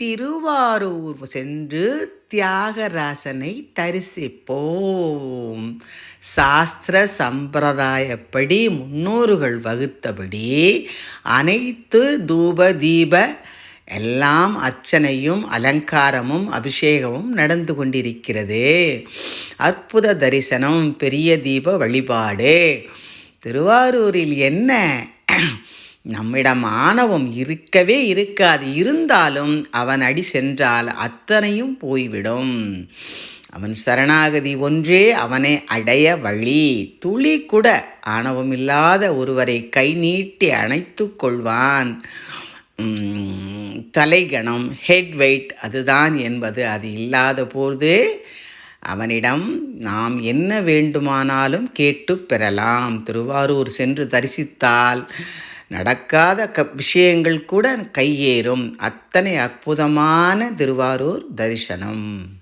திருவாரூர் சென்று தியாகராசனை தரிசிப்போம். சாஸ்திர சம்பிரதாயப்படி முன்னோர்கள் வகுத்தபடி அனைத்து தூப தீப எல்லாம் அர்ச்சனையும் அலங்காரமும் அபிஷேகமும் நடந்து கொண்டிருக்கிறது. அற்புத தரிசனம் பெரிய தீப வழிபாடு. திருவாரூரில் என்ன நம்மிடம் ஆணவம் இருக்கவே இருக்காது. இருந்தாலும் அவன் அடி சென்றால் அத்தனையும் போய்விடும். அவன் சரணாகதி ஒன்றே அவனை அடைய வழி. துளி கூட ஆணவம் இல்லாத ஒருவரை கை நீட்டி அணைத்து கொள்வான். தலைகணம் ஹெட் வெயிட் அதுதான் என்பது அது இல்லாத போது அவனிடம் நாம் என்ன வேண்டுமானாலும் கேட்டு பெறலாம். திருவாரூர் சென்று தரிசித்தால் நடக்காத க விஷயங்கள் கூட கையேறும். அத்தனை அற்புதமான திருவாரூர் தரிசனம்.